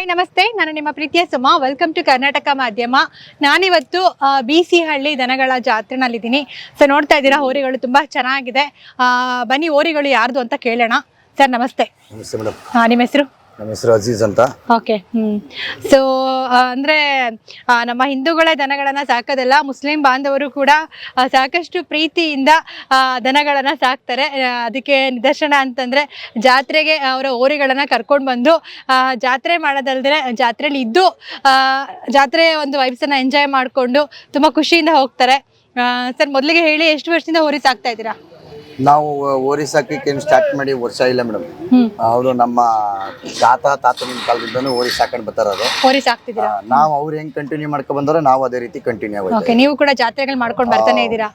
Hi ನಮಸ್ತೆ. ನಾನು ನಿಮ್ಮ ಪ್ರೀತಿಯ ಸುಮಾ. ವೆಲ್ಕಮ್ ಟು ಕರ್ನಾಟಕ ಮಾಧ್ಯಮ ನಾನಿವತ್ತು ಬಿ ಸಿ ಹಳ್ಳಿ ದನಗಳ ಜಾತ್ರೆನಲ್ಲಿದ್ದೀನಿ. ಸೊ ನೋಡ್ತಾ ಇದ್ದೀರಾ ಹೋರಿಗಳು ತುಂಬ ಚೆನ್ನಾಗಿದೆ. ಬನ್ನಿ ಹೋರಿಗಳು ಯಾರ್ದು ಅಂತ ಕೇಳೋಣ. ಸರ್ ನಮಸ್ತೆ. ನಮಸ್ತೆ ಮೇಡಮ್ ಆ, ನಿಮ್ಮ ಹೆಸರು? ನಮ್ಮ ಹೆಸರು ಅಜೀಜ್ ಅಂತ. ಓಕೆ ಹ್ಮ್. ಸೊ ಅಂದ್ರೆ ನಮ್ಮ ಹಿಂದೂಗಳೇ ದನಗಳನ್ನ ಸಾಕೋದಲ್ಲ ಮುಸ್ಲಿಂ ಬಾಂಧವರು ಕೂಡ ಸಾಕಷ್ಟು ಪ್ರೀತಿಯಿಂದ ಆ, ದನಗಳನ್ನ ಸಾಕ್ತಾರೆ. ಅದಕ್ಕೆ ನಿದರ್ಶನ ಅಂತಂದ್ರೆ ಜಾತ್ರೆಗೆ ಅವರ ಓರಿಗಳನ್ನ ಕರ್ಕೊಂಡು ಬಂದು ಜಾತ್ರೆ ಮಾಡೋದಲ್ದ್ರೆ ಜಾತ್ರೆಯಲ್ಲಿ ಇದ್ದು ಜಾತ್ರೆ ಒಂದು ಅನ್ನ ಎಂಜಾಯ್ ಮಾಡಿಕೊಂಡು ತುಂಬಾ ಖುಷಿಯಿಂದ ಹೋಗ್ತಾರೆ. ಸರ್ ಮೊದಲಿಗೆ ಹೇಳಿ ಎಷ್ಟು ವರ್ಷದಿಂದ ಹೋರಿ ಸಾಕ್ತಾ ಇದ್ದೀರಾ? ನಾವು ಓರಿ ಸಾಕಕ್ಕೆ ಸ್ಟಾರ್ಟ್ ಮಾಡಿ ವರ್ಷ ಇಲ್ಲ ಮೇಡಮ್. ಅವರು ನಮ್ಮ ತಾತ ತಾತನ ಕಾಲದಿಂದನೂ ಓರಿ ಸಾಕೊಂಡು ಬರ್ತಾರದು ಹೋರಿ ಸಾಕ್ತಿದ್ದೀರಾ ನಾವು ಅವ್ರು ಹೆಂಗ್ ಕಂಟಿನ್ಯೂ ಮಾಡ್ಕೊಂಡ್ ಬಂದ್ರೆ ನಾವು ಅದೇ ರೀತಿ ಕಂಟಿನ್ಯೂ ಆಗುತ್ತೆ ಓಕೆ ನೀವು ಕೂಡ ಜಾತ್ರೆಗಳು ಮಾಡ್ಕೊಂಡು ಬರ್ತಾನೆ ಇದೀರಾ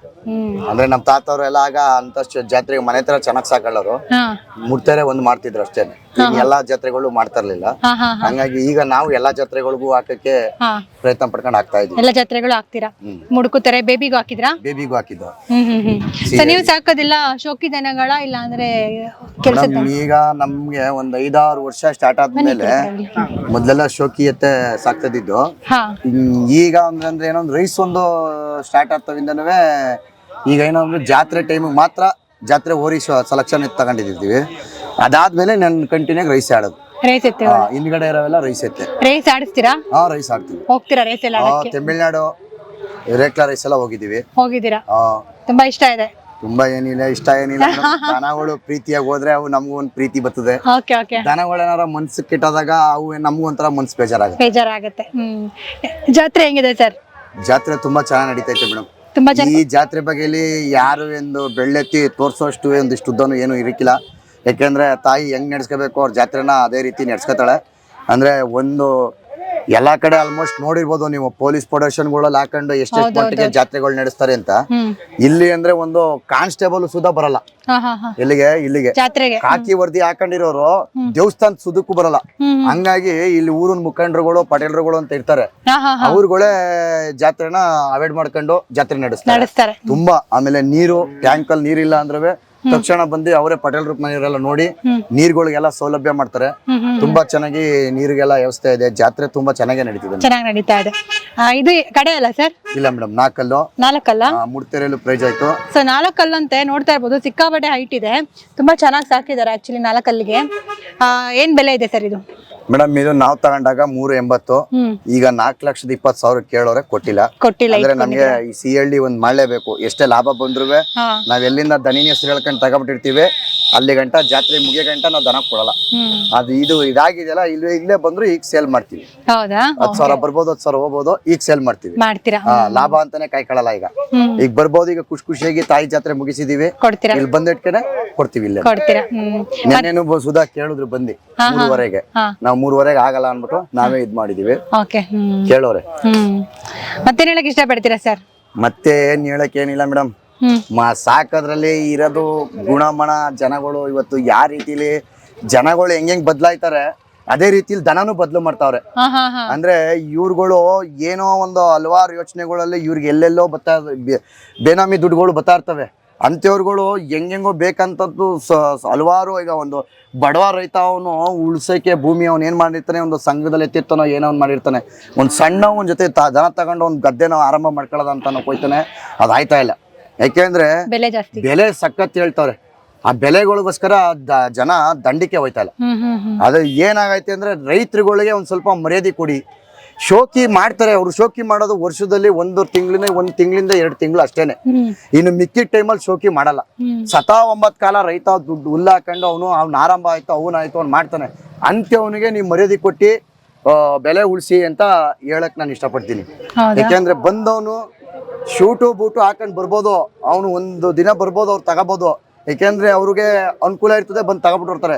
ಅಂದ್ರೆ ನಮ್ಮ ತಾತವ್ರೆಲ್ಲ ಆಗ ಅಂತ ಜಾತ್ರೆಗೆ ಮನೆ ತರ ಚೆನ್ನಾಗಿ ಸಾಕೊಳ್ಳೋರು ಮುಡ್ತಾರೆ ಒಂದ್ ಮಾಡ್ತಿದ್ರು ಅಷ್ಟೇ ಎಲ್ಲಾ ಜಾತ್ರೆಗಳು ಮಾಡ್ತಾ ಇರ್ಲಿಲ್ಲ ಹಾ ಹಾ ಹಾ. ಹಂಗಾಗಿ ಈಗ ನಾವು ಎಲ್ಲಾ ಜಾತ್ರೆಗಳಿಗೂ ಹಾಕಕ್ಕೆ ಪ್ರಯತ್ನ ಪಡ್ಕೊಂಡು ಹಾಕ್ತಾ ಇದ್ದೀವಿ ಎಲ್ಲ ಜಾತ್ರೆಗಳು ಹಾಕ್ತೀರಾ. ಮುಡುಕುತ್ತಾರೆ ಬೇಬಿಗೂ ಹಾಕಿದ್ರಾ? ಬೇಬಿಗೂ ಹಾಕಿದ್ದು. ಹ್ಮ್ ಹ್ಮ್ ಹ್ಮ್. ಸೊ ನೀವು ಸಾಕೋದಿಲ್ಲ ಶೋಕಿ ದನಗಳ ಇಲ್ಲ ಅಂದ್ರೆ ಈಗ ನಮ್ಗೆ ಒಂದ್ ಐದಾರು ವರ್ಷ ಸ್ಟಾರ್ಟ್ ಆದ್ಮೇಲೆ ಮೊದ್ಲೆಲ್ಲ ಶೋಕಿಯತ್ತೆ ಸಾಕ್ತದಿದ್ದು. ಈಗ ಅಂದ್ರೆ ಏನೋ ಒಂದು ರೈಸ್ ಒಂದು ಸ್ಟಾರ್ಟ್ ಆಗ್ತವಿಂದನೂ ಈಗ ಏನೋ ಅಂದ್ರೆ ಜಾತ್ರೆ ಟೈಮಿಗೆ ಮಾತ್ರ ಜಾತ್ರೆ ಓರಿಸುವ ಸೆಲೆಕ್ಷನ್ ತಗೊಂಡಿದ್ದೀವಿ ಅದಾದ್ಮೇಲೆ ನಾನು ಕಂಟಿನ್ಯೂ ರೈಸ್ ಆಡೋದು. ರೈಸ್ ಎತ್ತೆ ಹಿಂದ್ಗಡೆ ಇರೋವೆಲ್ಲ ರೈಸ್ ಎತ್ತೆ. ರೈಸ್ ಆಡಿಸ್ತೀರಾ? ಹಾ ರೈಸ್ ಆಡ್ತೀವಿ. ಹೋಗ್ತೀರಾ ರೈಸ್ ಎಲ್ಲ ಆಡಕ್ಕೆ? ತಮಿಳ್ನಾಡು ರೇಕ್ಲಾ ರೈಸ್ ಎಲ್ಲ ಹೋಗಿದ್ದೀವಿ. ಹೋಗಿದ್ದೀರಾ? ತುಂಬಾ ಇಷ್ಟ ಇದೆ. ತುಂಬಾ ಏನಿಲ್ಲ ಇಷ್ಟ ಏನಿಲ್ಲ. ದನಗಳು ಪ್ರೀತಿಯಾಗಿ ಹೋದ್ರೆ ಅವು ನಮಗೂ ಒಂದ್ ಪ್ರೀತಿ ಬರ್ತದೆ. Okay okay. ದನಗಳೇನಾರ ಮನ್ಸು ಕೆಟ್ಟದಾಗ ಅವು ನಮಗೂ ಒಂಥರ ಮನ್ಸು ಬೇಜಾರಾಗುತ್ತೆ. ಬೇಜಾರಾಗುತ್ತೆ. ಹ್ಮ್. ಜಾತ್ರೆ ಹೆಂಗಿದೆ ಸರ್? ಜಾತ್ರೆ ತುಂಬಾ ಚೆನ್ನಾಗಿ ನಡೀತೈತೆ ಮೇಡಮ್. ತುಂಬಾ ಜನ ಈ ಜಾತ್ರೆ ಬಗ್ಗೆಲಿ ಯಾರು ಎಂದು ಬೆಳ್ಳೆತ್ತಿ ತೋರಿಸೋಷ್ಟು ಒಂದಿಷ್ಟು ಉದ್ದನು ಏನು ಇರಕ್ಕಿಲ್ಲ ಯಾಕೆಂದ್ರೆ ತಾಯಿ ಹೆಂಗ್ ನಡ್ಸ್ಕೋಬೇಕು ಅವ್ರ ಜಾತ್ರೆನ ಅದೇ ರೀತಿ ನಡ್ಸ್ಕೊತಾಳೆ. ಅಂದ್ರೆ ಒಂದು ಎಲ್ಲಾ ಕಡೆ ಆಲ್ಮೋಸ್ಟ್ ನೋಡಿರ್ಬೋದು ನೀವು ಪೊಲೀಸ್ ಪ್ರೊಡಕ್ಷನ್ಗಳಲ್ಲಿ ಹಾಕೊಂಡು ಎಷ್ಟೆಷ್ಟು ಮಟ್ಟಿಗೆ ಜಾತ್ರೆಗಳು ನಡೆಸ್ತಾರೆ ಅಂತ. ಇಲ್ಲಿ ಅಂದ್ರೆ ಒಂದು ಕಾನ್ಸ್ಟೇಬಲ್ ಸುಧಾ ಬರಲ್ಲ. ಎಲ್ಲಿಗೆ ಇಲ್ಲಿಗೆ ಜಾತ್ರೆಗೆ. ಕಾಕಿ ವರ್ದಿ ಹಾಕೊಂಡಿರೋರು ದೇವಸ್ಥಾನ ಸುದಕ್ಕೂ ಬರಲ್ಲ. ಹಂಗಾಗಿ ಇಲ್ಲಿ ಊರಿನ ಮುಖಂಡರುಗಳು ಪಟೇಲ್ರುಗಳು ಅಂತ ಇರ್ತಾರೆ. ಅವ್ರುಗಳೇ ಜಾತ್ರೆನ ಅವಾಯ್ಡ್ ಮಾಡ್ಕೊಂಡು ಜಾತ್ರೆ ನಡೆಸ್ತಾರೆ. ತುಂಬಾ ಆಮೇಲೆ ನೀರು ಟ್ಯಾಂಕ್ ಅಲ್ಲಿ ನೀರಿಲ್ಲ ಅಂದ್ರೆ ತಕ್ಷಣ ಬಂದು ಅವರೇ ಪಟೇಲ್ ರೂಪ್ ಮನೆಯವರೆಲ್ಲ ನೋಡಿ. ನೀರ್ಗಳಿಗೆಲ್ಲ ಸೌಲಭ್ಯ ಮಾಡ್ತಾರೆ. ತುಂಬಾ ಚೆನ್ನಾಗಿ ನೀರಿಗೆಲ್ಲ ವ್ಯವಸ್ಥೆ ಇದೆ. ಜಾತ್ರೆ ತುಂಬಾ ಚೆನ್ನಾಗಿ ನಡೀತಿದೆ. ಚೆನ್ನಾಗಿ ನಡೀತಾ ಇದೆ. ಇದು ಕಡೆ ಅಲ್ಲ ಸರ್? ಇಲ್ಲ ಮೇಡಮ್ ನಾಲ್ಕಲ್ಲು. ನಾಲ್ಕಲ್ಲ? ಮುಡ್ತೆರೆಯಲ್ಲೂ ಪ್ರೈಸ್ ಆಯ್ತು. ಸೊ ನಾಲ್ಕಲ್ಲಂತೆ ನೋಡ್ತಾ ಇರ್ಬೋದು. ಸಿಕ್ಕಾಪಟ್ಟೆ ಹೈಟ್ ಇದೆ. ತುಂಬಾ ಚೆನ್ನಾಗಿ ಸಾಕಿದ್ದಾರೆ ಆಕ್ಚುಲಿ ನಾಲ್ಕಲ್ಲಿಗೆ. ಆ, ಏನ್ ಬೆಲೆ ಇದೆ ಸರ್ ಇದು? ಮೇಡಮ್ ಇದು ನಾವು ತಗೊಂಡಾಗ ಮೂರು ಎಂಬತ್ತು. ಈಗ ನಾಲ್ಕು ಲಕ್ಷದ ಇಪ್ಪತ್ತು ಸಾವಿರ ಕೇಳೋರೆ ಕೊಟ್ಟಿಲ್ಲ. ಕೊಟ್ಟಿಲ್ಲ ಅಂದ್ರೆ ನಮ್ಗೆ ಈ ಸಿ ಹಳ್ಳಿ ಒಂದ್ ಮಾಡಲೇಬೇಕು. ಎಷ್ಟೇ ಲಾಭ ಬಂದ್ರು ನಾವ್ ಎಲ್ಲಿಂದ ದನಿನ ಹೆಸರು ಹೇಳ್ಕೊಂಡು ತಗೊಬಿಟ್ಟಿರ್ತೀವಿ. ಅಲ್ಲಿ ಗಂಟ ಜಾತ್ರೆ ಮುಗಿಯ ಗಂಟ ನಾವು ದನ ಕೊಡಲ್ಲ. ಅದು ಇದು ಇದಾಗಿದೆಯಲ್ಲ ಇಲ್ಲಿ ಇಲ್ಲೇ ಬಂದ್ರು ಈಗ ಸೇಲ್ ಮಾಡ್ತೀವಿ. ಹೌದಾ? ಹತ್ತು ಸಾವಿರ ಬರ್ಬೋದು ಹತ್ ಸಾವಿರ ಹೋಗ್ಬೋದು ಈಗ ಸೇಲ್ ಮಾಡ್ತೀವಿ. ಮಾಡ್ತೀರಾ? ಹಾ ಲಾಭ ಅಂತಾನೆ ಕಾಯ್ಕೊಳ್ಳಲ್ಲ ಈಗ. ಈಗ ಬರ್ಬೋದು ಈಗ ಖುಷಿ ಖುಷಿಯಾಗಿ ತಾಯಿ ಜಾತ್ರೆ ಮುಗಿಸಿದೀವಿ. ಕೊಡ್ತೀರಾ? ಇಲ್ಲಿ ಬಂದಿಟ್ಕನೆ ಕೊಡ್ತೀವಿ ಇಲ್ಲೇ ಕೊಡ್ತೀರಾ? ಹ್ಮ್. ನೆನ್ನೆನು ಬ- ಸುಧಾ ಕೇಳಿದ್ರು ಬಂದಿ ಮೂರುವರೆಗೆ. ನಾವು ಮೂರುವರೆಗೆ ಆಗಲ್ಲ ಅನ್ಬಿಟ್ಟು ನಾವೇ ಇದ್ ಮಾಡಿದೀವಿ. ಓಕೆ. ಹ್ಮ್. ಕೇಳೋರೆ. ಹ್ಮ್. ಮತ್ತೇನ್ ಹೇಳಕ್ ಇಷ್ಟಪಡ್ತೀರಾ ಸರ್? ಮತ್ತೆ ಏನ್ ಹೇಳಕ್ ಏನಿಲ್ಲ ಮೇಡಮ್. ಮ ಸಾಕೋದ್ರಲ್ಲಿ ಇರೋದು ಗುಣಮಣ ಜನಗಳು ಇವತ್ತು ಯಾವ ರೀತಿಲಿ ಜನಗಳು ಹೆಂಗ್ ಹೆಂಗ್ ಬದ್ಲಾಯ್ತಾರೆ ಅದೇ ರೀತಿಲಿ ದನನು ಬದ್ಲು ಮಾಡ್ತಾವ್ರೆ. ಅಂದ್ರೆ ಇವ್ರುಗಳು ಏನೋ ಒಂದು ಹಲವಾರು ಯೋಚನೆಗಳಲ್ಲಿ ಇವ್ರಿಗೆ ಎಲ್ಲೆಲ್ಲೋ ಬತ್ತಾ ಬೇನಾಮಿ ದುಡ್ಡುಗಳು ಬತ್ತಾ ಇರ್ತವೆ. ಅಂಥವ್ರುಗಳು ಹೆಂಗೆಂಗೋ ಬೇಕಂತದ್ದು ಹಲವಾರು ಈಗ ಒಂದು ಬಡವ ರೈತ ಅವನು ಉಳ್ಸೋಕೆ ಭೂಮಿ ಅವನು ಏನು ಮಾಡಿರ್ತಾನೆ ಒಂದು ಸಂಘದಲ್ಲಿ ಎತ್ತಿರ್ತಾನೋ ಏನೋ ಒಂದು ಮಾಡಿರ್ತಾನೆ. ಒಂದು ಸಣ್ಣ ಒಂದು ಜೊತೆ ತ ದನ ತಗೊಂಡು ಒಂದು ಗದ್ದೆನ ಆರಂಭ ಮಾಡ್ಕೊಳ್ಳೋದಂತ ನಾವು ಹೋಯ್ತಾನೆ ಅದ್ ಆಯ್ತಾ ಇಲ್ಲ. ಯಾಕೆಂದ್ರೆ ಬೆಲೆ ಜಾಸ್ತಿ. ಬೆಲೆ ಸಖತ್ ಹೇಳ್ತಾವ್ರೆ. ಆ ಬೆಲೆಗಳಿಗೋಸ್ಕರ ಜನ ದಂಡಿಕೆ ಹೋಯ್ತಲ್ಲ ಹ್ಮ್ ಅದು ಏನಾಗೈತೆ ಅಂದ್ರೆ ರೈತರುಗಳಿಗೆ ಒಂದ್ ಸ್ವಲ್ಪ ಮರ್ಯಾದೆ ಕೊಡಿ. ಶೋಕಿ ಮಾಡ್ತಾರೆ ಅವರು ಶೋಕಿ ಮಾಡೋದು ವರ್ಷದಲ್ಲಿ ಒಂದು ತಿಂಗಳಿಂದ ಒಂದ್ ತಿಂಗಳಿಂದ ಎರಡು ತಿಂಗಳು ಅಷ್ಟೇನೆ. ಇನ್ನು ಮಿಕ್ಕಿದ ಟೈಮಲ್ಲಿ ಶೋಕಿ ಮಾಡಲ್ಲ. ಸತಾ ಒಂಬತ್ ಕಾಲ ರೈತ ದುಡ್ಡು ಹುಲ್ಲು ಹಾಕೊಂಡು ಅವನು ಅವ್ನ ಆರಂಭ ಆಯ್ತು ಅವನಾಯ್ತು ಅವ್ನು ಮಾಡ್ತಾನೆ. ಅಂತ್ಯವನಿಗೆ ನೀವು ಮರ್ಯಾದೆ ಕೊಟ್ಟಿ ಬೆಲೆ ಉಳಿಸಿ ಅಂತ ಹೇಳಕ್ ನಾನು ಇಷ್ಟಪಡ್ತೀನಿ. ಯಾಕೆಂದ್ರೆ ಬಂದವನು ಶೂಟು ಬೂಟು ಹಾಕೊಂಡು ಬರ್ಬೋದು ಅವನು ಒಂದು ದಿನ ಬರ್ಬೋದು ಅವ್ರು ತಗೋಬೋದು. ಯಾಕೆಂದ್ರೆ ಅವ್ರಿಗೆ ಅನುಕೂಲ ಇರ್ತದೆ ಬಂದು ತಗೊಬಿಟ್ಟಿರ್ತಾರೆ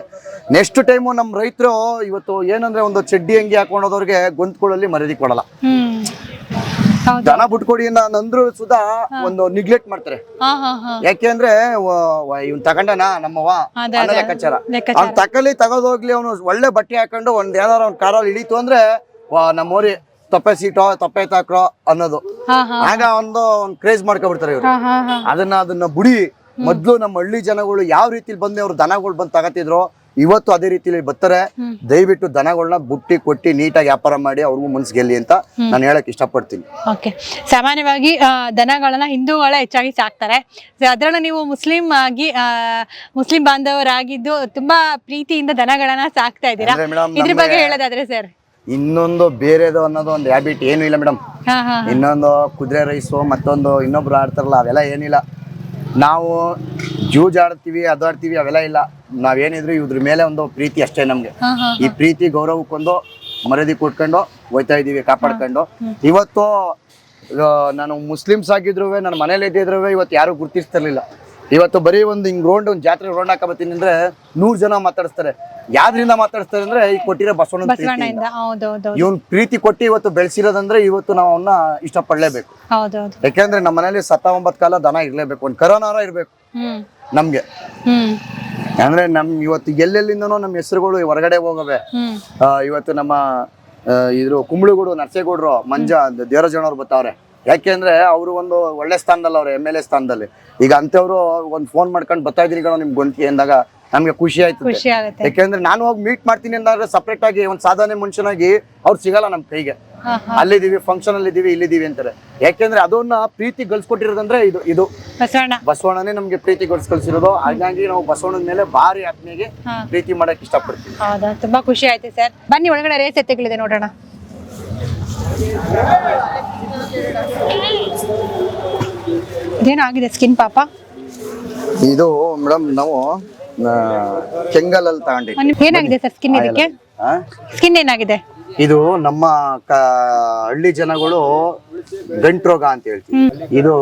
ನೆಕ್ಸ್ಟ್ ಟೈಮು ನಮ್ಮ ರೈತರು ಇವತ್ತು ಏನಂದ್ರೆ ಒಂದು ಚಡ್ಡಿ ಅಂಗಿ ಹಾಕೊಂಡೋದವ್ರಿಗೆ ಗೊಂತ್ಕೊಳ್ಳಲ್ಲಿ ಮರ್ಯಾದೆ ಕೊಡಲ್ಲ. ದನ ಬಿಟ್ಕೊಡಿ ಅಂದ್ರು ಸುಧಾ ಒಂದು ನಿಗ್ಲೆಕ್ಟ್ ಮಾಡ್ತಾರೆ. ಯಾಕೆ ಅಂದ್ರೆ ಇವ್ನ್ ತಗೊಂಡನ ನಮ್ಮವ್ವ? ಲೆಕ್ಕಾಚಾರ. ಅವ್ನ್ ತಕಲಿ ತಗೋದೋಗ್ಲಿ ಅವನು ಒಳ್ಳೆ ಬಟ್ಟೆ ಹಾಕೊಂಡು ಒಂದ್ ಯಾವ್ದಾರ ಅವ್ನ ಕಾರಲ್ಲಿ ಇಳೀತು ಅಂದ್ರೆ ವಾ ನಮ್ಮೋರಿ ತಪ್ಪೆ ಸೀಟೋ ತಪ್ಪೆ ತಾಕ್ರೋ ಅನ್ನೋದು. ಆಗ ಒಂದು ಒಂದು ಕ್ರೇಜ್ ಮಾಡ್ಕೊಬಿಡ್ತಾರೆ ಇವ್ರು. ಅದನ್ನ ಅದನ್ನ ಬುಡಿ. ಮೊದ್ಲು ನಮ್ಮ ಹಳ್ಳಿ ಜನಗಳು ಯಾವ ರೀತಿಲಿ ಬಂದು ಅವ್ರು ದನಗಳು ಬಂದು ತಗತಿದ್ರು ಇವತ್ತು ಅದೇ ರೀತಿಲಿ ಬರ್ತಾರೆ. ದಯವಿಟ್ಟು ದನಗಳನ್ನ ಬುಟ್ಟಿ ಕೊಟ್ಟಿ ನೀಟಾಗಿ ವ್ಯಾಪಾರ ಮಾಡಿ ಅವ್ರಿಗೂ ಮನ್ಸು ಗೆಲ್ಲಿ ಅಂತ ನಾನು ಹೇಳಕ್ ಇಷ್ಟಪಡ್ತೀನಿ. ಓಕೆ. ಸಾಮಾನ್ಯವಾಗಿ ದನಗಳನ್ನ ಹಿಂದೂಗಳೇ ಹೆಚ್ಚಾಗಿ ಸಾಕ್ತಾರೆ. ಅದರಲ್ಲೂ ನೀವು ಮುಸ್ಲಿಂ ಆಗಿ ಮುಸ್ಲಿಂ ಬಾಂಧವರಾಗಿದ್ದು ತುಂಬಾ ಪ್ರೀತಿಯಿಂದ ದನಗಳನ್ನ ಸಾಕ್ತಾ ಇದ್ದೀರಾ? ಇದ್ರ ಬಗ್ಗೆ ಹೇಳೋದಾದ್ರೆ ಸರ್. ಇನ್ನೊಂದು ಬೇರೆದು ಅನ್ನೋದು ಒಂದು ಹ್ಯಾಬಿಟ್ ಏನು ಇಲ್ಲ ಮೇಡಮ್ ಇನ್ನೊಂದು ಕುದುರೆ ರೈಸು ಮತ್ತೊಂದು ಇನ್ನೊಬ್ರು ಆಡ್ತಾರಲ್ಲ ಅವೆಲ್ಲ ಏನಿಲ್ಲ. ನಾವು ಜೂಜ್ ಆಡ್ತೀವಿ ಅದು ಆಡ್ತೀವಿ ಅವೆಲ್ಲ ಇಲ್ಲ. ನಾವೇನಿದ್ರು ಇದ್ರ ಮೇಲೆ ಒಂದು ಪ್ರೀತಿ ಅಷ್ಟೇ ನಮ್ಗೆ. ಈ ಪ್ರೀತಿ ಗೌರವಕ್ಕೊಂದು ಮರ್ಯಾದೆ ಕೊಟ್ಕೊಂಡು ಹೋಯ್ತಾ ಇದೀವಿ ಕಾಪಾಡ್ಕೊಂಡು. ಇವತ್ತು ನಾನು ಮುಸ್ಲಿಮ್ಸ್ ಆಗಿದ್ರು ನನ್ನ ಮನೇಲಿ ಇದ್ದಿದ್ರು ಇವತ್ತು ಯಾರು ಗುರ್ತಿಸ್ತಿರ್ಲಿಲ್ಲ. ಇವತ್ತು ಬರೀ ಒಂದು ಹಿಂಗ್ ರೌಂಡ್ ಒಂದು ಜಾತ್ರೆ ರೌಂಡ್ ಹಾಕಬತ್ತೀನಿ ಅಂದ್ರೆ ನೂರ್ ಜನ ಮಾತಾಡಿಸ್ತಾರೆ. ಯಾವ್ದ್ರಿಂದ ಮಾತಾಡ್ತಾರೆ ಅಂದ್ರೆ ಈ ಕೊಟ್ಟಿರೋ ಬಸವಣ್ಣ ಬಸವಣ್ಣಯಿಂದ ಹೌದೌದು ಇವನ್ ಪ್ರೀತಿ ಕೊಟ್ಟು ಇವತ್ತು ಬೆಳೆಸಿರೋದಂದ್ರೆ ಇವತ್ತು ನಾವು ಅವನ್ನ ಇಷ್ಟಪಡಲೇಬೇಕು. ಹೌದೌದು. ಯಾಕೆಂದ್ರೆ ನಮ್ಮ ಮನೇಲಿ ಸತ್ತ ಒಂಬತ್ತು ಕಾಲ ದನ ಇರ್ಲೇಬೇಕು ಒಂದ್ ಕರೋನಾರ ಇರ್ಬೇಕು. ಹ್ಮ್. ನಮ್ಗೆ. ಹ್ಮ್. ಅಂದ್ರೆ ನಮ್ ಇವತ್ತು ಎಲ್ಲೆಲ್ಲಿಂದನೋ ನಮ್ಮ ಹೆಸರುಗಳು ಹೊರಗಡೆ ಹೋಗವೆ. ಹ್ಮ್. ಆ, ಇವತ್ತು ನಮ್ಮ ಆ, ಇದ್ರು ಕುಂಬಳಗೂಡು ನರಸೇಗೌಡರು ಮಂಜ ದೇವರಾಜಣ್ಣವ್ರು ಬರ್ತಾವ್ರೆ. ಯಾಕೆಂದ್ರೆ ಅವರು ಒಂದು ಒಳ್ಳೆ ಸ್ಥಾನದಲ್ಲಿ ಅವ್ರ ಎಂ ಎಲ್ ಎ ಸ್ಥಾನದಲ್ಲಿ. ಈಗ ಅಂತವ್ರು ಒಂದು ಫೋನ್ ಮಾಡ್ಕೊಂಡು ಬರ್ತಾ ಇದೀನಿ ಕಣೋ ನಿಮ್ಗೆ ಗೊಂತಿ ಅಂದಾಗ ನಮ್ಗೆ ಖುಷಿ ಆಯ್ತು ಖುಷಿ ಆಗುತ್ತೆ. ಯಾಕೆಂದ್ರೆ ನಾನು ಹೋಗಿ ಮೀಟ್ ಮಾಡ್ತೀನಿ ಅಂದ್ರೆ ಸಪ್ರೇಟ್ ಆಗಿ ಒಂದು ಸಾಧಾರಣ ಮನುಷ್ಯನಾಗಿ ಅವ್ರು ಸಿಗಲ್ಲ ನಮ್ ಕೈಗೆ. ಅಲ್ಲಿದ್ದೀವಿ ಫಂಕ್ಷನ್ ಅಲ್ಲಿ ಇದೀವಿ ಇಲ್ಲಿದ್ದೀವಿ ಅಂತಾರೆ. ಯಾಕೆಂದ್ರೆ ಅದನ್ನ ಪ್ರೀತಿ ಗಳಿಸ್ಕೊಟ್ಟಿರೋದಂದ್ರೆ ಇದು ಇದು. ಬಸವಣ್ಣ. ಬಸವಣ್ಣನೇ ನಮ್ಗೆ ಪ್ರೀತಿ ಗಳಿಸ್ಕೊಳಿಸಿರೋದು. ಹಾಗಾಗಿ ನಾವು ಬಸವಣ್ಣನ ಮೇಲೆ ಭಾರಿ ಆತ್ಮೀಯ. ಪ್ರೀತಿ ಮಾಡಕ್ ಇಷ್ಟಪಡ್ತೀವಿ. ಹೌದಾ? ತುಂಬಾ ಖುಷಿ ಆಯ್ತು ಸರ್. ಬನ್ನಿ ಒಳಗಡೆ ರೇಸ್ ಎತ್ತಿಗಳಿದೆ ನೋಡೋಣ. ಇದೇನಾಗಿದೆ ಸ್ಕಿನ್ ಪಾಪ? ಇದು ಮೇಡಮ್ ನಾವು ತಗೊಂಡಿದ್ವಿ ಒಂದ್ ನಿಮಿಷ, ಏನಾಗಿದೆ ಸರ್ ಸ್ಕಿನ್ ಇದಕ್ಕೆ ಆ? ಸ್ಕಿನ್ ಏನಾಗಿದೆ? ಇದು ನಮ್ಮ ಕ- ಹಳ್ಳಿ ಜನಗಳು ಗಂಟು ರೋಗ ಅಂತ ಹೇಳ್ತೀವಿ. ಇದು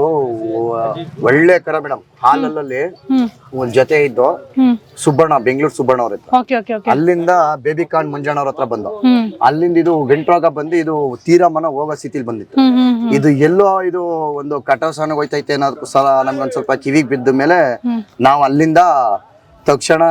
ಒಳ್ಳೆ ಕರ ಮೇಡಮ್ ಹಾಲಲ್ಲಿ ಹ್ಮ್. ಒಂದ್ ಜೊತೆ ಇದ್ದು ಹ್ಮ್. ಸುಬ್ಬಣ್ಣ ಬೆಂಗಳೂರು ಸುಬ್ಬಣ್ಣ ಅವ್ರ ಹತ್ರ. Okay okay okay. ಅಲ್ಲಿಂದ ಬೇಬಿ ಖಾನ್ ಮುಂಜಾಣ ಅವ್ರ ಹತ್ರ ಬಂದು. ಹ್ಮ್. ಅಲ್ಲಿಂದ ಇದು ಗಂಟು ರೋಗ ಬಂದು ಇದು ತೀರಾ ಮನ ಹೋಗೋ ಸ್ಥಿತಿಲಿ ಬಂದಿತ್ತು. ಹ್ಮ್ ಹ್ಮ್ ಹ್ಮ್. ಇದು ಎಲ್ಲೋ ಇದು ಒಂದು ಕಟೋಸನ ಹೋಯ್ತೈತೆ ಅನ್ನೋದಕ್ಕೂ ಸಲ ನಮ್ಗೊಂದ್ ಸ್ವಲ್ಪ ಕಿವಿಗೆ ಬಿದ್ದ ಮೇಲೆ ಹ್ಮ್. ನಾವು ಅಲ್ಲಿಂದ ತಕ್ಷಣ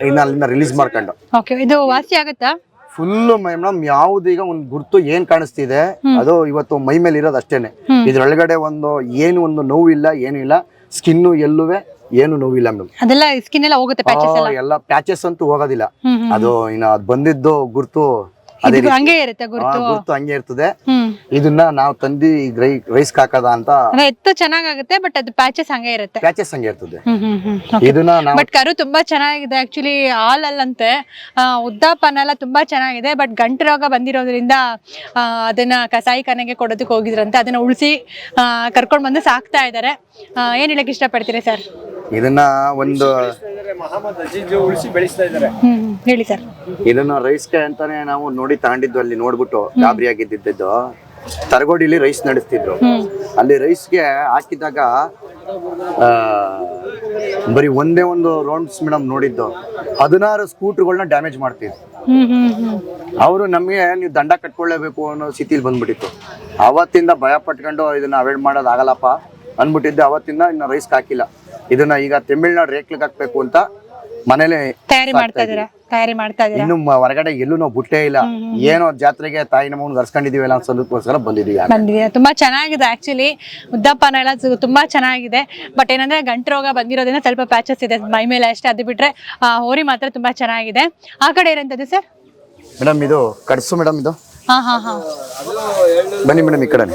ಇನ್ನ ಅಲ್ಲಿಂದ ರಿಲೀಸ್ ಮಾಡ್ಕೊಂಡು. ಓಕೆ ಇದು ವಾಸಿ ಆಗುತ್ತಾ? ಫುಲ್ ಮೇಡಮ್ ಯಾವ್ದೀಗ ಒಂದು ಗುರ್ತು ಏನ್ ಕಾಣಿಸ್ತಿದೆ ಅದು ಇವತ್ತು ಮೈ ಮೇಲೆ ಇರೋದು ಅಷ್ಟೇನೆ. ಇದ್ರೊಳಗಡೆ ಒಂದು ಏನು ಒಂದು ನೋವಿಲ್ಲ ಏನು ಇಲ್ಲ. ಸ್ಕಿನ್ ಎಲ್ಲುವೆ ಏನು ನೋವಿಲ್ಲ ಮೇಡಮ್. ಅದೆಲ್ಲ ಸ್ಕಿನ್ ಎಲ್ಲ ಹೋಗುತ್ತೆ ಪ್ಯಾಚಸ್ ಎಲ್ಲ? ಪ್ಯಾಚಸ್ ಅಂತೂ ಹೋಗೋದಿಲ್ಲ. ಅದು ಇನ್ನ ಅದ್ ಬಂದಿದ್ದು ಗುರ್ತು ಅದೇ ಹಂಗೆ ಇರುತ್ತೆ ಗುರುತು. ಗುರುತು ಹಂಗೆ ಇರ್ತದೆ. ಇದನ್ನ ನಾವು ತಂದಿ ರೈಸ್ ಹಾಕದ ಅಂತ ಎತ್ತು ಚೆನ್ನಾಗಾಗುತ್ತೆ ಬಟ್ ಅದು ಪ್ಯಾಚಸ್ ಹಂಗೆ ಇರುತ್ತೆ. ಪ್ಯಾಚಸ್ ಹಂಗೆ ಇರ್ತದೆ. ಇದನ್ನ ಬಟ್ ಕರು ತುಂಬಾ ಚೆನ್ನಾಗಿದೆ. ಆಕ್ಚುಲಿ ಹಾಲಲ್ಲಂತೆ ಆ, ಉದ್ದಾಪನ ಎಲ್ಲ ತುಂಬಾ ಚೆನ್ನಾಗಿದೆ. ಬಟ್ ಗಂಟು ರೋಗ ಬಂದಿರೋದ್ರಿಂದ ಅದನ್ನ ಅದನ್ನ ಕಸಾಯಿಖಾನೆಗೆ ಕೊಡೋದಕ್ಕೆ ಹೋಗಿದ್ರಂತೆ. ಅದನ್ನ ಉಳಿಸಿ ಕರ್ಕೊಂಡು ಬಂದು ಸಾಕ್ತಾ ಇದ್ದಾರೆ ಏನ್ ಹೇಳಕ್ ಇಷ್ಟಪಡ್ತೀರಿ ಸರ್? ಇದನ್ನ ಒಂದು ಉಳಿಸಿ ಬೆಳೆಸ್ತಾ ಇದ್ದಾರೆ. ಹೇಳಿ ಸರ್. ಇದನ್ನ ರೈಸ್ಗೆ ಅಂತಾನೆ ನಾವು ನೋಡಿ ತಗೊಂಡಿದ್ದು ಅಲ್ಲಿ ನೋಡ್ಬಿಟ್ಟು ಗಾಬರಿ ಆಗಿದ್ದಿದ್ದು ತರಗೋಡಿಲಿ ರೈಸ್ ನಡೆಸ್ತಿದ್ರು. ಅಲ್ಲಿ ರೈಸ್ಗೆ ಹಾಕಿದಾಗ ಬರೀ ಒಂದೇ ಒಂದು ರೌಂಡ್ಸ್ ಮೇಡಮ್ ನೋಡಿದ್ದು. ಹದಿನಾರು ಸ್ಕೂಟರ್ಗಳನ್ನ ಡ್ಯಾಮೇಜ್ ಮಾಡ್ತಿದ್ರು. ಅವರು ನಮಗೆ ನೀವು ದಂಡ ಕಟ್ಕೊಳ್ಳೇಬೇಕು ಅನ್ನೋ ಸ್ಥಿತಿಲಿ ಬಂದ್ಬಿಟ್ಟಿತ್ತು. ಅವತ್ತಿಂದ ಭಯ ಪಟ್ಕೊಂಡು ಇದನ್ನ ಅವಾಯ್ಡ್ ಮಾಡೋದಾಗಲ್ಲಪ್ಪ ಅನ್ಬಿಟ್ಟಿದ್ದೆ ಅಂದ್ಬಿಟ್ಟಿದ್ದೆ ಅವತ್ತಿಂದ ಇನ್ನು ರೈಸ್ಗೆ ಹಾಕಿಲ್ಲ. ಇದನ್ನ ಈಗ ತಮಿಳ್ನಾಡು ರೇಕ್ಲಿಗೆ ಹಾಕ್ಬೇಕು ಅಂತ ಮನೇಲಿ ತಯಾರಿ ಮಾಡ್ತಾ ಇದ್ದೀರಾ? ತಯಾರಿ ಮಾಡ್ತಾ ಇದೀರಾ ಇನ್ನು ಮ- ಹೊರಗಡೆ ಎಲ್ಲೂ ನಾವು ಬಿಟ್ಟೇ ಇಲ್ಲ. ಏನೋ ಜಾತ್ರೆಗೆ ತಾಯಿ ನಮ್ಮನ್ನ ಕರ್ಸ್ಕೊಂಡಿದೀವಲ್ಲ ಅನ್ಸೋದಕ್ಕೋಸ್ಕರ ಬಂದಿದೀವಿ ಬಂದಿದೆ ತುಂಬಾ ಚೆನ್ನಾಗಿದೆ ಆಕ್ಚುಲಿ ಉದ್ದಪ್ಪನ ಎಲ್ಲ ಸು- ತುಂಬಾ ಚೆನ್ನಾಗಿದೆ. ಬಟ್ ಏನಂದ್ರೆ ಗಂಟು ರೋಗ ಬಂದಿರೋದ್ರಿಂದ ಸ್ವಲ್ಪ ಪ್ಯಾಚಸ್ ಇದೆ. ಮೈ ಮೇಲೆ ಅಷ್ಟೇ ಅದು ಬಿಟ್ರೆ ಆ, ಹೋರಿ ಮಾತ್ರ ತುಂಬಾ ಚೆನ್ನಾಗಿದೆ. ಆ ಕಡೆ ಏನಂತದ್ದು ಸರ್ ಮೇಡಮ್ ಇದು ಕಡ್ಸು ಮೇಡಮ್ ಇದು. ಹಾ ಹಾ ಹಾ. ಬನ್ನಿ ಮೇಡಮ್ ಈ ಕಡೆ.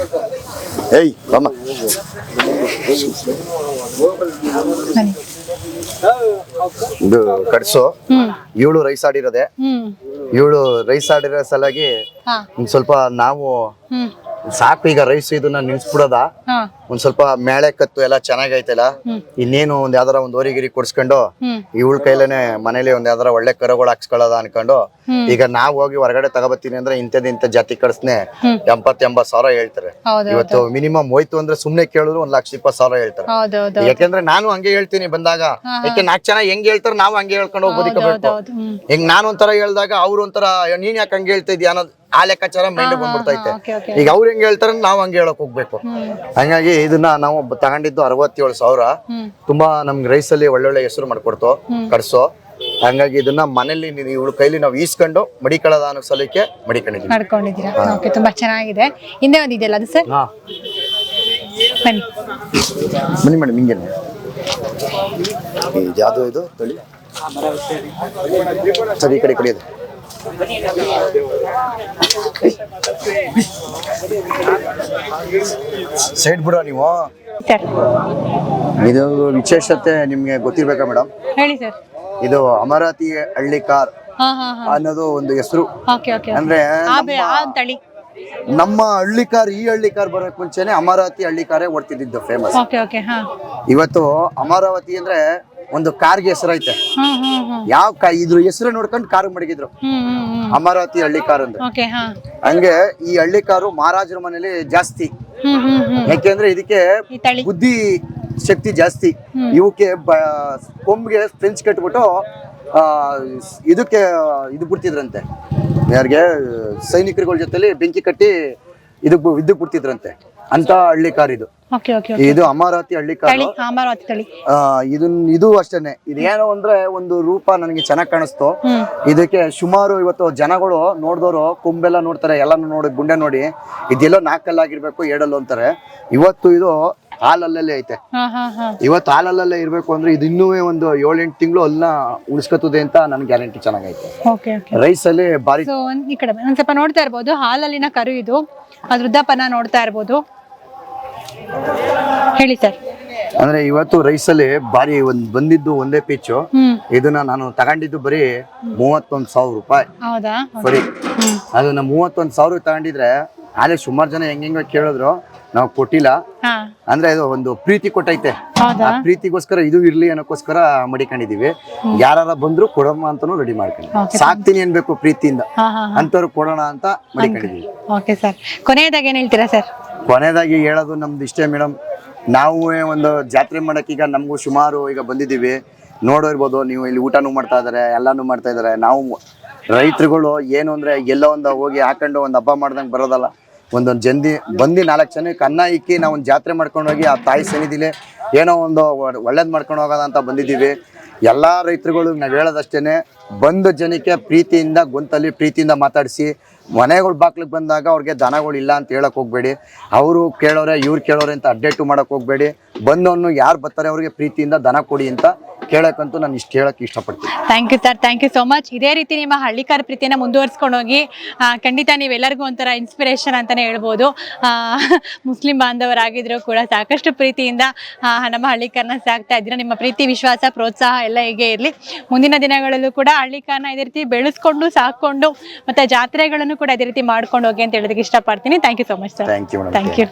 ಏಯ್ ಬಮ್ಮ. ಇದು ಕಡ್ಸು. ಏಳು ಇವಳು ರೈಸ್ ಆಡಿರೋದೆ. ಏಳು ಇವಳು ರೈಸ್ ಆಡಿರೋ ಸಲಾಗಿ ಸ್ವಲ್ಪ ನಾವು ಸಾಕು ಈಗ ರೈಸ್ ಇದನ್ನ ನಿಲ್ಸ್ಬಿಡೋದ? ಒಂದ್ ಸ್ವಲ್ಪ ಮೇಳೆ ಕತ್ತು ಎಲ್ಲ ಚೆನ್ನಾಗೈತಲ್ಲ. ಇನ್ನೇನು ಒಂದ್ ಯಾವ್ದಾರ ಒಂದ್ ಓರಿಗಿರಿ ಕೊಡ್ಸ್ಕೊಂಡು ಈ ಇವಳ ಕೈಲೇನೆ ಮನೇಲಿ ಒಂದ್ ಯಾವ್ದಾರ ಒಳ್ಳೆ ಕರುಗಳು ಹಾಕ್ಸ್ಕೊಳ್ಳೋದ ಅನ್ಕೊಂಡು ಈಗ ನಾವ್ ಹೋಗಿ ಹೊರಗಡೆ ತಗೋಬತ್ತೀನಿ ಅಂದ್ರೆ ಇಂಥದ್ ಇಂಥ ಜಾತಿ ಕಡ್ಸ್ನೆ. ಎಂಬತ್ ಎಂಬತ್ ಸಾವಿರ ಹೇಳ್ತಾರೆ. ಇವತ್ತು ಮಿನಿಮಮ್ ಹೋಯ್ತು ಅಂದ್ರೆ ಸುಮ್ನೆ ಕೇಳಿದ್ರು ಒಂದ್ ಲಕ್ಷ ಇಪ್ಪತ್ ಸಾವಿರ ಹೇಳ್ತಾರೆ. ಯಾಕೆಂದ್ರೆ ನಾನು ಹಂಗೆ ಹೇಳ್ತೀನಿ ಬಂದಾಗ. ಯಾಕೆ ನಾಲ್ಕು ಜನ ಹೆಂಗ್ ಹೇಳ್ತಾರೆ ನಾವು ಹಂಗೆ ಹೇಳ್ಕೊಂಡು ಹೋಗಿ ಹೌದು ಬದುಕಬೇಕು ಹೌದು ಹ್ಮ್. ಹೆಂಗ್ ನಾನು ಒಂಥರ ಹೇಳ್ದಾಗ ಅವ್ರು ಒಂಥರ ನೀನ್ ಯಾಕೆ ಹಂಗೆ ಹೇಳ್ತಾ ಇದೀಯ? ಅನ್ನೋದು ಆ ಲೆಕ್ಕಾಚಾರ ಮೈಂಡ್ ಬಂದ್ಬಿಡ್ತೈತೆ. ಈಗ ಅವ್ರು ಹೆಂಗ್ ಹೇಳ್ತಾರೆ ನಾವ್ ಹಂಗೆ ಹೇಳಕ್ ಹೋಗ್ಬೇಕು. ಹಂಗಾಗಿ ಇದನ್ನ ನಾವು ತಗೊಂಡಿದ್ದು ಅರವತ್ತೇಳು ಸಾವಿರ. ತುಂಬಾ ನಮ್ಗೆ ರೈಸಲ್ಲಿ ಒಳ್ಳೊಳ್ಳೆ ಹೆಸರು ಮಾಡ್ಕೊಡ್ತು ಕಡ್ಸೋ ಹಂಗಾಗಿ ಇದನ್ನ ಮನೇಲಿ ಇವಳು ಕೈಲಿ ನಾವು ಈಸ್ಕೊಂಡು ಮಡಿಕಳದ ಅನ್ನೋ ಸಲಕ್ಕೆ ಮಡಿಕೊಂಡಿದ್ದೀವಿ ಮಾಡ್ಕೊಂಡಿದ್ದೀರಾ? ಓಕೆ ತುಂಬಾ ಚೆನ್ನಾಗಿದೆ. ಹಿಂದೆ ಒಂದು ಇದೆಯಲ್ಲ ಅದು ಸರ್ ಬನ್ನಿ. ಬನ್ನಿ ಮೇಡಮ್ ಹಿಂಗೆ ಯಾವ್ದು ಇದು? ತಳಿ? ಸರಿ ಈ ಕಡೆ ಕಡೆ ಇದೆ ಸೈಡ್ ಬಿಡ ನೀವು? ಸರ್ ಇದು ವಿಶೇಷತೆ ನಿಮ್ಗೆ ಗೊತ್ತಿರ್ಬೇಕಾ ಮೇಡಮ್? ಹೇಳಿ ಸರ್ ಇದು ಅಮರಾವತಿ ಹಳ್ಳಿ ಕಾರ್ ಹಾ ಹಾ ಹಾ. ಅನ್ನೋದು ಒಂದು ಹೆಸರು. ಓಕೆ ಓಕೆ ಅಂದ್ರೆ ಆ ಬೆ- ಆ ತಳಿ. ನಮ್ಮ ಹಳ್ಳಿ ಕಾರ್ ಈ ಹಳ್ಳಿ ಕಾರ್ ಬರೋಕ್ ಮುಂಚೆನೆ ಅಮರಾವತಿ ಹಳ್ಳಿ ಕಾರೇ ಓಡ್ತಿದ್ದು ಫೇಮಸ್ ಓಕೆ ಓಕೆ ಹಾ. ಇವತ್ತು ಅಮರಾವತಿ ಅಂದ್ರೆ ಒಂದು ಕಾರ್ಗೆ ಹೆಸರೈತೆ ಯಾವ ಇದ್ರು ಇದ್ರ ಹೆಸರು ನೋಡ್ಕೊಂಡು ಕಾರ್ ಮಡಗಿದ್ರು. ಅಮರಾವತಿ ಹಳ್ಳಿ ಕಾರ್ ಅಂದ್ರೆ. ಹಂಗೆ ಈ ಹಳ್ಳಿ ಕಾರು ಮಹಾರಾಜರ ಮನೇಲಿ ಜಾಸ್ತಿ. ಯಾಕೆಂದ್ರೆ ಇದಕ್ಕೆ ಬುದ್ಧಿ ಶಕ್ತಿ ಜಾಸ್ತಿ. ಇವಕ್ಕೆ ಕೊಂಬ್ಗೆ ಫ್ರೆಂಚ್ ಕಟ್ಬಿಟ್ಟು ಆ, ಇದಕ್ಕೆ ಇದು ಬಿಡ್ತಿದ್ರಂತೆ. ಯಾರಿಗೆ? ಸೈನಿಕರುಗಳ ಜೊತೆಲಿ ಬೆಂಕಿ ಕಟ್ಟಿ ಇದಕ್ ಇದಕ್ಕೆ ಬಿಡ್ತಿದ್ರಂತೆ. ಅಂತ ಹಳ್ಳಿ ಕಾರ್ ಇದು. ಇದು ಅಮರಾವತಿ ಹಳ್ಳಿ ಅಮರಾವತಿ ತಳಿ. ಇದನ್ ಇದು ಅಷ್ಟೇನೆ. ಇದೇನು ಅಂದ್ರೆ ಒಂದು ರೂಪ ನನಗೆ ಚೆನ್ನಾಗಿ ಕಾಣಿಸ್ತು. ಇದಕ್ಕೆ ಸುಮಾರು ಇವತ್ತು ಜನಗಳು ನೋಡಿದವರು ಕುಂಬೆಲ್ಲ ನೋಡ್ತಾರೆ ಎಲ್ಲಾನು ನೋಡಿ ಗುಂಡೆ ನೋಡಿ ಇದೆಲ್ಲೋ ನಾಲ್ಕಲ್ಲಾಗಿರ್ಬೇಕು ಏಡಲ್ಲು ಅಂತಾರೆ. ಇವತ್ತು ಇದು ಹಾಲಲ್ಲೇ ಐತೆ. ಇವತ್ತು ಹಾಲಲ್ಲೇ ಇರ್ಬೇಕು ಅಂದ್ರೆ ಇದು ಇನ್ನೂ ಒಂದು ಏಳೆಂಟು ತಿಂಗಳು ಅಲ್ಲ ಉಳಿಸ್ಕೊತದೆ ಅಂತ ನನ್ ಗ್ಯಾರಂಟಿ ಚೆನ್ನಾಗೈತೆ. ರೈಸ್ ಅಲ್ಲಿ ಬಾರಿ ಒಂದ್ ಈ ಕಡೆ ಸ್ವಲ್ಪ ನೋಡ್ತಾ ಇರ್ಬೋದು ಹಾಲಲ್ಲಿನ ಕರು ಇದು. ಅದ್ರ ಉದ್ದಪ್ಪನ ನೋಡ್ತಾ ಇರ್ಬೋದು. ಹೇಳಿ ಸರ್. ಅಂದ್ರೆ ಇವತ್ತು ರೈಸ್ ಅಲ್ಲಿ ಬಾರಿ ಒಂದ್ ಬಂದಿದ್ದು ಒಂದೇ ಪಿಚ್ ಇದನ್ನ ನಾನು ತಗೊಂಡಿದ್ದು ಬರೀ ಮೂವತ್ತೊಂದ್ ಸಾವಿರ ರೂಪಾಯಿ. ಹೌದಾ? ಬರೀ ಅದನ್ನ ಮೂವತ್ತೊಂದ್ ಸಾವಿರ ತಗೊಂಡಿದ್ರೆ ಆಲೆ ಸುಮಾರು ಜನ ಹೆಂಗೆಂಗ ಕೇಳಿದ್ರು ನಾವು ಕೊಟ್ಟಿಲ್ಲ. ಅಂದ್ರೆ ಇದು ಒಂದು ಪ್ರೀತಿ ಕೊಟ್ಟೈತೆ. ಆ ಪ್ರೀತಿಗೋಸ್ಕರ ಇದು ಇರ್ಲಿ ಅನ್ನೋಕ್ಕೋಸ್ಕರ ಮಡಿಕೊಂಡಿದೀವಿ. ಯಾರ ಬಂದ್ರು ಕೊಡಮ್ಮ ಅಂತಾನು ರೆಡಿ ಮಾಡ್ಕೊಂಡು. ಸಾಕ್ತೀನಿ ಅನ್ಬೇಕು ಪ್ರೀತಿಯಿಂದ. ಅಂತವ್ರು ಕೊಡೋಣ ಅಂತ ಮಡಿಕೊಂಡಿದೀವಿ. Okay sir. ಕೊನೆಯದಾಗಿ ಏನ್ ಹೇಳ್ತೀರಾ ಸರ್? ಕೊನೆಯದಾಗಿ ಹೇಳೋದು ನಮ್ದು ಇಷ್ಟೇ, ಮೇಡಮ್. ನಾವು ಒಂದು ಜಾತ್ರೆ ಮಾಡೋಕ್ಕೀಗ ನಮಗೂ ಸುಮಾರು ಈಗ ಬಂದಿದ್ದೀವಿ. ನೋಡಿರ್ಬೋದು ನೀವು ಇಲ್ಲಿ ಊಟನೂ ಮಾಡ್ತಾ ಇದ್ದಾರೆ, ಎಲ್ಲಾನು ಮಾಡ್ತಾ ಇದ್ದಾರೆ. ನಾವು ರೈತರುಗಳು ಏನು ಅಂದ್ರೆ ಎಲ್ಲೋ ಒಂದು ಹೋಗಿ ಹಾಕೊಂಡು ಒಂದು ಹಬ್ಬ ಮಾಡ್ದಂಗೆ ಬರೋದಲ್ಲ. ಒಂದೊಂದು ಜಂದಿ ಬಂದು ನಾಲ್ಕು ಜನಕ್ಕೆ ಅನ್ನ ಇಕ್ಕಿ ನಾವು ಒಂದು ಜಾತ್ರೆ ಮಾಡ್ಕೊಂಡು ಹೋಗಿ ಆ ತಾಯಿ ಸನ್ನಿಧಿಲಿ ಏನೋ ಒಂದು ಒಳ್ಳೇದು ಮಾಡ್ಕೊಂಡು ಹೋಗೋದ ಅಂತ ಬಂದಿದ್ದೀವಿ. ಎಲ್ಲ ರೈತರುಗಳು ನಾವು ಹೇಳೋದಷ್ಟೇ ಬಂದು ಜನಕ್ಕೆ ಪ್ರೀತಿಯಿಂದ, ಗೊಂತಲ್ಲಿ ಪ್ರೀತಿಯಿಂದ ಮಾತಾಡಿಸಿ ಮನೆಗಳ ಬಾಗ್ಲಿಗೆ ಬಂದಾಗ ಅವ್ರಿಗೆ ದನಗಳು ಇಲ್ಲ ಅಂತ ಹೇಳಕ್ ಹೋಗ್ಬೇಡಿ. ಅವರು ಕೇಳೋರೆ, ಇವ್ರು ಕೇಳೋರೆ ಅಂತ ಅಡ್ಡೇಟು ಮಾಡಕ್ ಹೋಗ್ಬೇಡಿ. ಬಂದವನು ಯಾರು ಬರ್ತಾರೆ ಅವ್ರಿಗೆ ಪ್ರೀತಿಯಿಂದ ದನ ಕೊಡಿ ಅಂತ ಕೇಳಕ್ಕಂತೂ ನಾನು ಇಷ್ಟು ಹೇಳಕ್ ಇಷ್ಟಪಡ್ತೀನಿ. Thank you sir thank you so much ಇದೇ ರೀತಿ ನಿಮ್ಮ ಹಳ್ಳಿಕಾರ ಪ್ರೀತಿಯನ್ನ ಮುಂದುವರಿಸ್ಕೊಂಡು ಹೋಗಿ ಖಂಡಿತ ನೀವೆಲ್ಲರಿಗೂ ಒಂಥರ ಇನ್ಸ್ಪಿರೇಷನ್ ಅಂತಲೇ ಹೇಳ್ಬೋದು. ಮುಸ್ಲಿಂ ಬಾಂಧವರಾಗಿದ್ರು ಕೂಡ ಸಾಕಷ್ಟು ಪ್ರೀತಿಯಿಂದ ನಮ್ಮ ಹಳ್ಳಿಕಾರನ ಸಾಕ್ತಾ ಇದ್ದೀರಾ. ನಿಮ್ಮ ಪ್ರೀತಿ, ವಿಶ್ವಾಸ, ಪ್ರೋತ್ಸಾಹ ಎಲ್ಲ ಹೀಗೆ ಇರಲಿ. ಮುಂದಿನ ದಿನಗಳಲ್ಲೂ ಕೂಡ ಹಳ್ಳಿಕಾರನ ಇದೇ ರೀತಿ ಬೆಳೆಸ್ಕೊಂಡು ಸಾಕೊಂಡು ಮತ್ತು ಜಾತ್ರೆಗಳನ್ನು ಕೂಡ ಅದೇ ರೀತಿ ಮಾಡ್ಕೊಂಡು ಹೋಗಿ ಅಂತ ಹೇಳೋದಕ್ಕೆ ಇಷ್ಟಪಡ್ತೀನಿ. Thank you so much sir thank you madam thank you